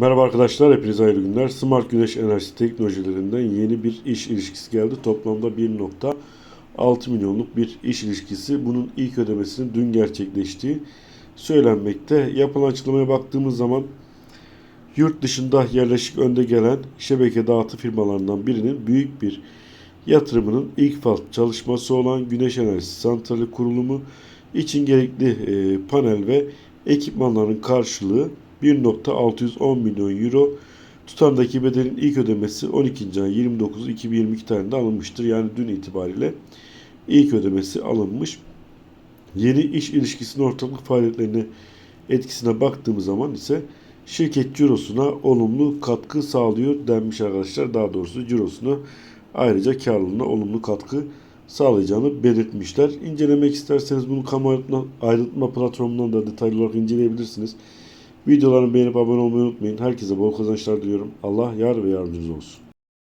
Merhaba arkadaşlar, hepinize hayırlı günler. Smart Güneş Enerjisi Teknolojilerinden yeni bir iş ilişkisi geldi. Toplamda 1.6 milyonluk bir iş ilişkisi. Bunun ilk ödemesinin dün gerçekleştiği söylenmekte. Yapılan açıklamaya baktığımız zaman yurt dışında yerleşik önde gelen şebeke dağıtı firmalarından birinin büyük bir yatırımının ilk faz çalışması olan güneş enerjisi santrali kurulumu için gerekli panel ve ekipmanların karşılığı 1.610 milyon euro tutandaki bedelin ilk ödemesi 12. ay 29 2022 tarihinde alınmıştır. Yani dün itibariyle ilk ödemesi alınmış. Yeni iş ilişkisinin ortaklık faaliyetlerine etkisine baktığımız zaman ise şirket cirosuna olumlu katkı sağlıyor denmiş arkadaşlar. Daha doğrusu cirosuna ayrıca karlılığına olumlu katkı sağlayacağını belirtmişler. İncelemek isterseniz bunu kamu aydınlatma platformundan da detaylı olarak inceleyebilirsiniz. Videolarımı beğenip abone olmayı unutmayın. Herkese bol kazançlar diliyorum. Allah yar ve yardımcınız olsun.